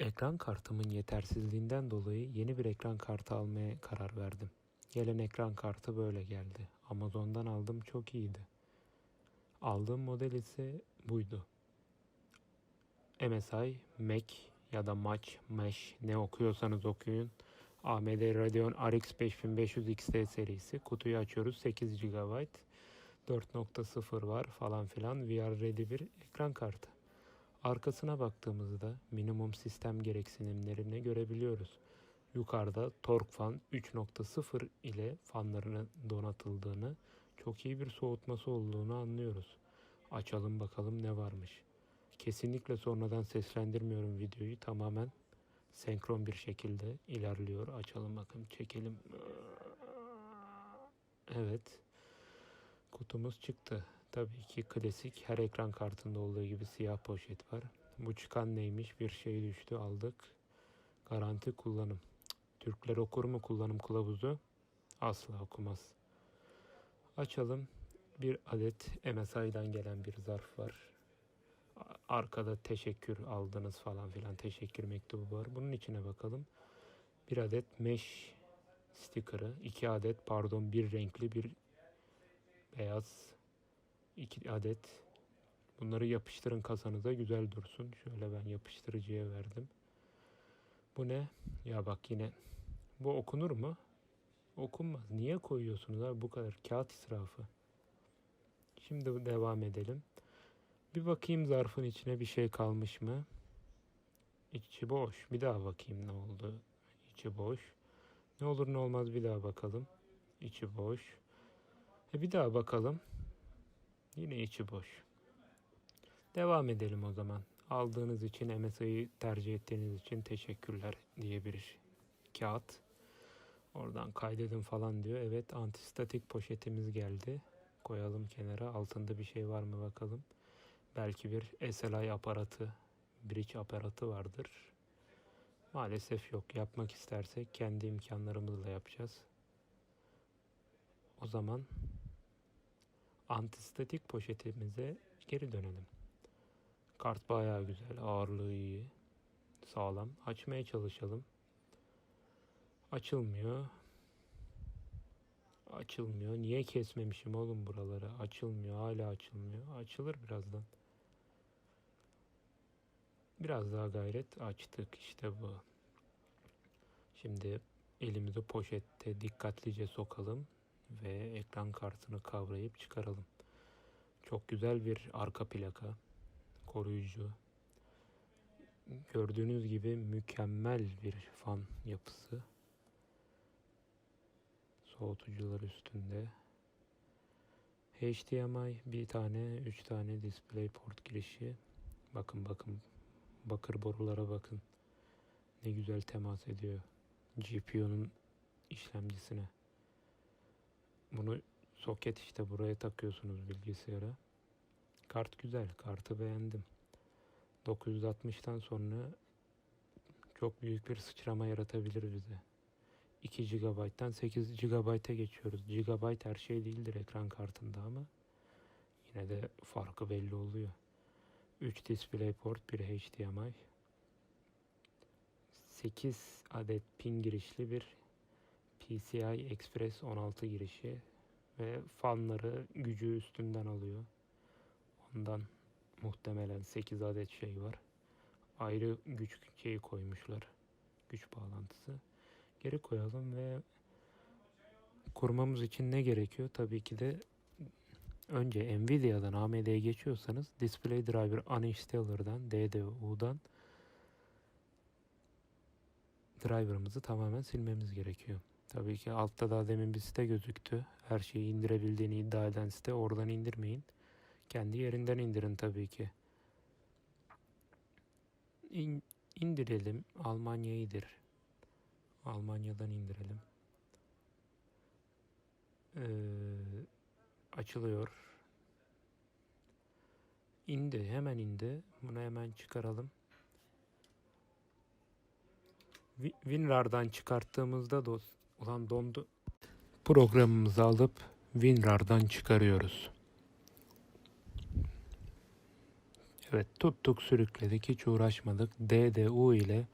Ekran kartımın yetersizliğinden dolayı yeni bir ekran kartı almaya karar verdim. Gelen ekran kartı böyle geldi. Amazon'dan aldım çok iyiydi. Aldığım model ise buydu. MSI, Mac ya da Mac, Mesh ne okuyorsanız okuyun. AMD Radeon RX 5500 XT serisi. Kutuyu açıyoruz 8 GB. 4.0 var falan filan. VR ready bir ekran kartı. Arkasına baktığımızda minimum sistem gereksinimlerini görebiliyoruz. Yukarıda tork fan 3.0 ile fanlarının donatıldığını, çok iyi bir soğutması olduğunu anlıyoruz. Açalım bakalım ne varmış. Kesinlikle sonradan seslendirmiyorum videoyu. Tamamen senkron bir şekilde ilerliyor. Açalım bakalım, çekelim. Evet. Kutumuz çıktı. Tabii ki klasik her ekran kartında olduğu gibi siyah poşet var. Bu çıkan neymiş? Bir şey düştü aldık. Garanti kullanım. Türkler okur mu kullanım kılavuzu? Asla okumaz. Açalım. Bir adet MSI'dan gelen bir zarf var. Arkada teşekkür aldınız falan filan teşekkür mektubu var. Bunun içine bakalım. Bir adet mesh sticker'ı, iki adet pardon bir renkli bir beyaz iki adet. Bunları yapıştırın kasanıza güzel dursun. Şöyle ben yapıştırıcıya verdim. Bu ne? Ya bak yine bu okunur mu? Okunmaz. Niye koyuyorsunuz abi bu kadar kağıt israfı? Şimdi devam edelim. Bir bakayım zarfın içine bir şey kalmış mı? İçi boş. Bir daha bakayım ne oldu. İçi boş. Ne olur ne olmaz bir daha bakalım. İçi boş. E bir daha bakalım. Yine içi boş. Devam edelim o zaman. Aldığınız için MSI'yi tercih ettiğiniz için teşekkürler diye bir kağıt. Oradan kaydedin falan diyor. Evet antistatik poşetimiz geldi. Koyalım kenara. Altında bir şey var mı bakalım. Belki bir SLI aparatı, bridge aparatı vardır. Maalesef yok. Yapmak istersek kendi imkanlarımızla yapacağız. O zaman antistatik poşetimize geri dönelim. Kart bayağı güzel, ağırlığı iyi, sağlam. Açmaya çalışalım. Açılmıyor. Açılmıyor. Niye kesmemişim oğlum buraları? Açılmıyor, hala açılmıyor. Açılır birazdan. Biraz daha gayret açtık işte bu. Şimdi elimizi poşette dikkatlice sokalım ve ekran kartını kavrayıp çıkaralım. Çok güzel bir arka plaka, koruyucu. Gördüğünüz gibi mükemmel bir fan yapısı. Soğutucular üstünde. HDMI bir tane, üç tane DisplayPort girişi. Bakın bakın bakır borulara bakın. Ne güzel temas ediyor GPU'nun işlemcisine. Bunu soket işte buraya takıyorsunuz bilgisayara. Kart güzel. Kartı beğendim. 960'tan sonra çok büyük bir sıçrama yaratabilir bize. 2 GB'dan 8 GB'a geçiyoruz. GB her şey değildir ekran kartında ama yine de farkı belli oluyor. 3 DisplayPort, bir HDMI. 8 adet pin girişli bir PCI Express 16 girişi ve fanları gücü üstünden alıyor. Ondan muhtemelen 8 adet şey var. Ayrı güç şeyi koymuşlar. Güç bağlantısı. Geri koyalım ve kurmamız için ne gerekiyor? Tabii ki de önce Nvidia'dan AMD'ye geçiyorsanız Display Driver Uninstaller'dan DDU'dan driver'ımızı tamamen silmemiz gerekiyor. Tabii ki altta daha demin bir site gözüktü. Her şeyi indirebildiğini iddia eden site oradan indirmeyin. Kendi yerinden indirin tabii ki. İn, indirelim. Almanya. Almanya'dan indirelim. Ee, açılıyor. İndi. Hemen indi. Bunu hemen çıkaralım. Wi- WinRAR'dan çıkarttığımızda da ulan dondu. Programımızı alıp WinRAR'dan çıkarıyoruz. Evet tuttuk sürükledik hiç uğraşmadık. DDU ile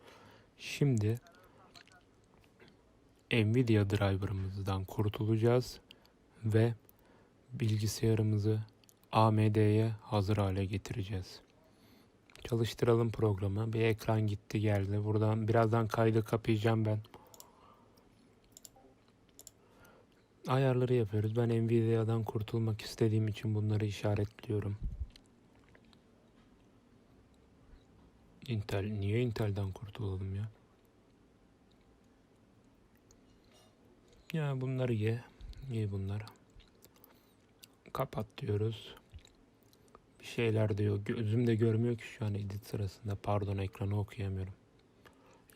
şimdi Nvidia driver'ımızdan kurtulacağız ve bilgisayarımızı AMD'ye hazır hale getireceğiz. Çalıştıralım programı. Bir ekran gitti geldi. Buradan birazdan kaydı kapayacağım ben. Ayarları yapıyoruz. Ben Nvidia'dan kurtulmak istediğim için bunları işaretliyorum. Intel. Niye Intel'den kurtulalım ya? Ya bunları ye. Ye bunlar. Kapat diyoruz. Bir şeyler diyor. Gözüm de görmüyor ki şu an edit sırasında. Pardon ekranı okuyamıyorum.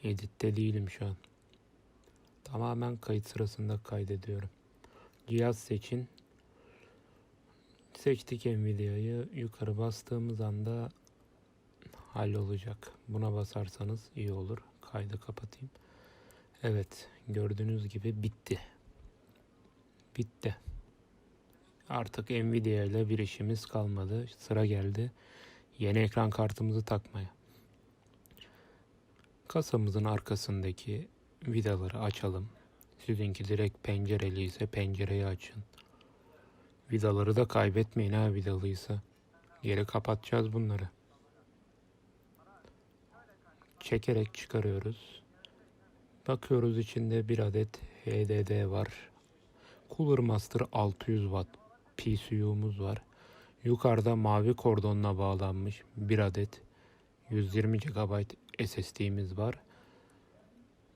Editte değilim şu an. Tamamen kayıt sırasında kaydediyorum. Cihaz seçin. Seçtik Nvidia'yı. Yukarı bastığımız anda hallolacak. Buna basarsanız iyi olur. Kaydı kapatayım. Evet, gördüğünüz gibi bitti. Bitti. Artık Nvidia ile bir işimiz kalmadı. Sıra geldi yeni ekran kartımızı takmaya. Kasamızın arkasındaki vidaları açalım. Sizinki direkt pencereli ise pencereyi açın. Vidaları da kaybetmeyin ha vidalıysa. Geri kapatacağız bunları. Çekerek çıkarıyoruz. Bakıyoruz içinde bir adet HDD var. Cooler Master 600 Watt PCU'muz var. Yukarıda mavi kordonla bağlanmış bir adet 120 GB SSD'miz var.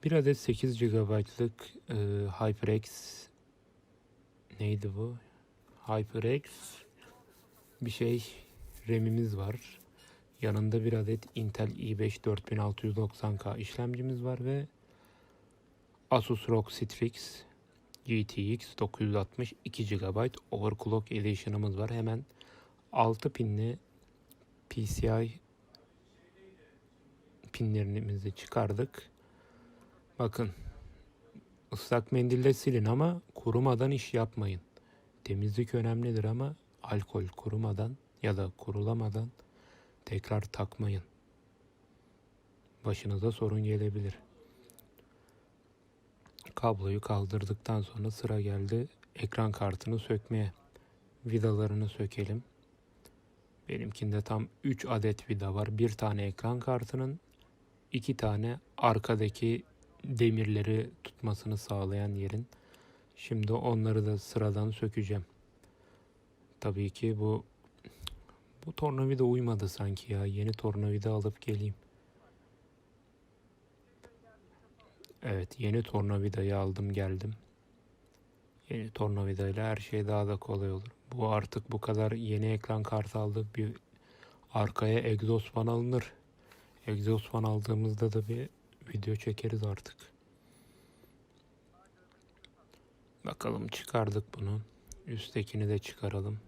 Bir adet 8 GB'lık e, HyperX neydi bu? HyperX bir şey RAM'imiz var. Yanında bir adet Intel i5 4690K işlemcimiz var ve Asus ROG Strix GTX 960 2 GB Overclock Edition'ımız var. Hemen 6 pinli PCI pinlerimizi çıkardık. Bakın ıslak mendille silin ama kurumadan iş yapmayın. Temizlik önemlidir ama alkol kurumadan ya da kurulamadan tekrar takmayın. Başınıza sorun gelebilir. Kabloyu kaldırdıktan sonra sıra geldi ekran kartını sökmeye. Vidalarını sökelim. Benimkinde tam 3 adet vida var. Bir tane ekran kartının, iki tane arkadaki demirleri tutmasını sağlayan yerin. Şimdi onları da sıradan sökeceğim. Tabii ki bu bu tornavida uymadı sanki ya. Yeni tornavida alıp geleyim. Evet yeni tornavidayı aldım geldim. Yeni tornavidayla her şey daha da kolay olur. Bu artık bu kadar yeni ekran kartı aldık bir arkaya egzoz fan alınır. Egzoz fan aldığımızda da bir video çekeriz artık. Bakalım çıkardık bunu. Üsttekini de çıkaralım.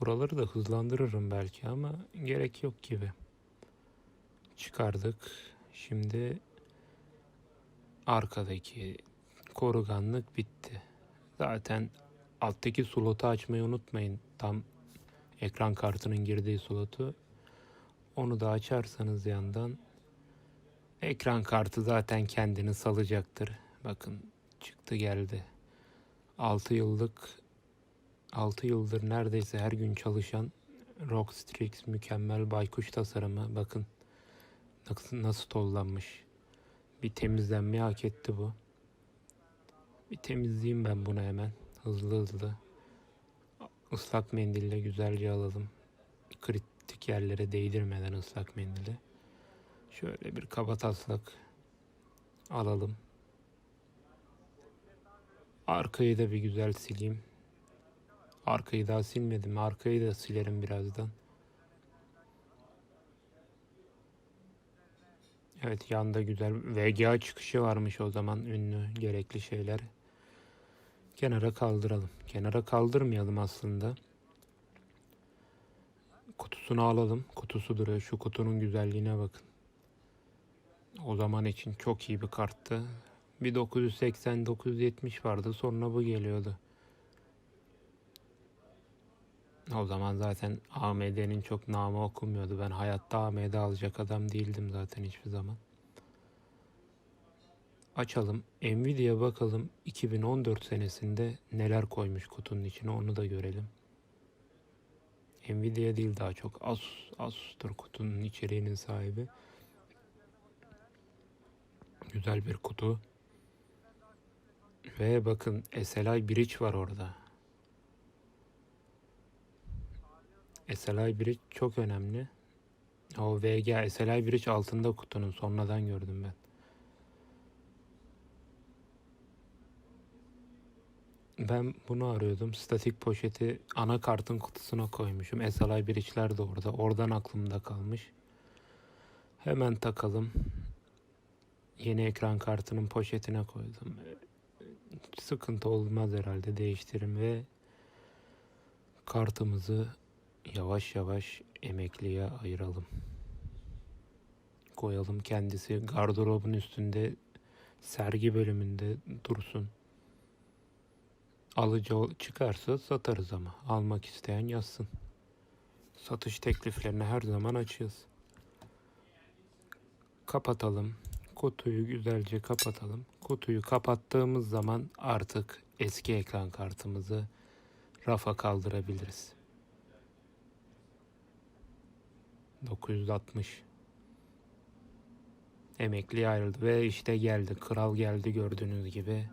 Buraları da hızlandırırım belki ama gerek yok gibi. Çıkardık. Şimdi arkadaki koruganlık bitti. Zaten alttaki slotu açmayı unutmayın. Tam ekran kartının girdiği slotu. Onu da açarsanız yandan ekran kartı zaten kendini salacaktır. Bakın çıktı geldi. 6 yıllık 6 yıldır neredeyse her gün çalışan Rockstrix mükemmel baykuş tasarımı. Bakın nasıl, nasıl tozlanmış. Bir temizlenmeyi hak etti bu. Bir temizleyeyim ben bunu hemen. Hızlı hızlı. Islak mendille güzelce alalım. Kritik yerlere değdirmeden ıslak mendili. Şöyle bir kaba taslak alalım. Arkayı da bir güzel sileyim. Arkayı daha silmedim. Arkayı da silerim birazdan. Evet yanda güzel VGA çıkışı varmış o zaman ünlü gerekli şeyler. Kenara kaldıralım. Kenara kaldırmayalım aslında. Kutusunu alalım. Kutusu duruyor. Şu kutunun güzelliğine bakın. O zaman için çok iyi bir karttı. Bir 980-970 vardı. Sonra bu geliyordu. O zaman zaten AMD'nin çok namı okunmuyordu. Ben hayatta AMD alacak adam değildim zaten hiçbir zaman. Açalım. Nvidia bakalım 2014 senesinde neler koymuş kutunun içine onu da görelim. Nvidia değil daha çok Asus. Asus'tur kutunun içeriğinin sahibi. Güzel bir kutu. Ve bakın SLI Bridge var orada. SLI Bridge çok önemli. O VGA SLI Bridge altında kutunun sonradan gördüm ben. Ben bunu arıyordum. Statik poşeti anakartın kutusuna koymuşum. SLI Bridge'ler de orada. Oradan aklımda kalmış. Hemen takalım. Yeni ekran kartının poşetine koydum. Sıkıntı olmaz herhalde değiştiririm ve kartımızı yavaş yavaş emekliye ayıralım. Koyalım kendisi gardırobun üstünde sergi bölümünde dursun. Alıcı çıkarsa satarız ama almak isteyen yazsın. Satış tekliflerini her zaman açığız. Kapatalım. Kutuyu güzelce kapatalım. Kutuyu kapattığımız zaman artık eski ekran kartımızı rafa kaldırabiliriz. 960 emekli ayrıldı ve işte geldi. Kral geldi gördüğünüz gibi.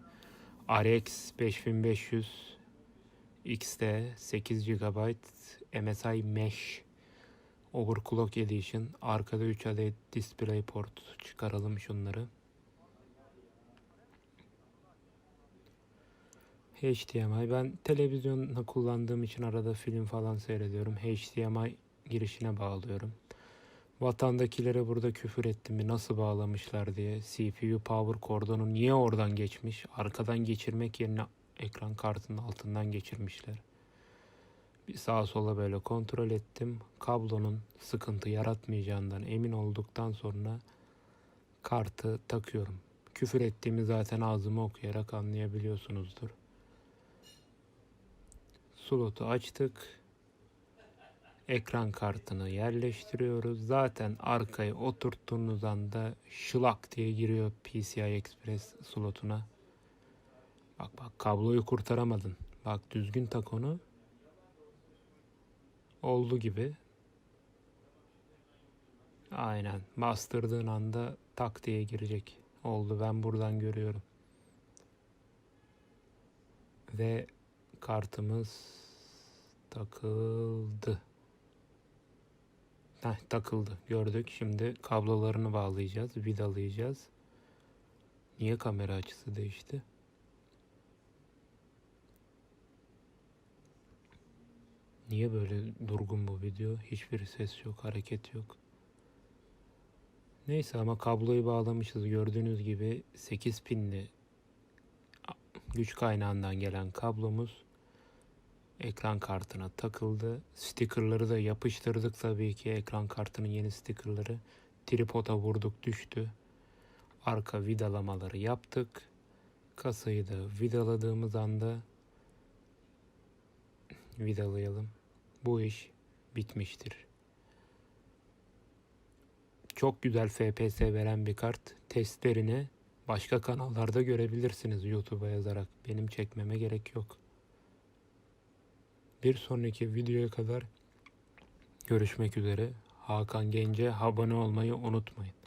RX 5500 XT 8 GB MSI Mesh Overclock Edition arkada 3 adet DisplayPort çıkaralım şunları. HDMI ben televizyonla kullandığım için arada film falan seyrediyorum. HDMI girişine bağlıyorum. Vatandakilere burada küfür ettim mi nasıl bağlamışlar diye. CPU power kordonu niye oradan geçmiş? Arkadan geçirmek yerine ekran kartının altından geçirmişler. Bir sağa sola böyle kontrol ettim. Kablonun sıkıntı yaratmayacağından emin olduktan sonra kartı takıyorum. Küfür ettiğimi zaten ağzımı okuyarak anlayabiliyorsunuzdur. Slotu açtık ekran kartını yerleştiriyoruz. Zaten arkaya oturttuğunuz anda şılak diye giriyor PCI Express slotuna. Bak bak kabloyu kurtaramadın. Bak düzgün tak onu. Oldu gibi. Aynen. Bastırdığın anda tak diye girecek. Oldu ben buradan görüyorum. Ve kartımız takıldı. Heh, takıldı. Gördük. Şimdi kablolarını bağlayacağız. Vidalayacağız. Niye kamera açısı değişti? Niye böyle durgun bu video? Hiçbir ses yok, hareket yok. Neyse ama kabloyu bağlamışız. Gördüğünüz gibi 8 pinli güç kaynağından gelen kablomuz ekran kartına takıldı. Stickerları da yapıştırdık tabii ki ekran kartının yeni stickerları. Tripoda vurduk düştü. Arka vidalamaları yaptık. Kasayı da vidaladığımız anda vidalayalım. Bu iş bitmiştir. Çok güzel FPS veren bir kart. Testlerini başka kanallarda görebilirsiniz YouTube'a yazarak. Benim çekmeme gerek yok. Bir sonraki videoya kadar görüşmek üzere. Hakan Gence abone olmayı unutmayın.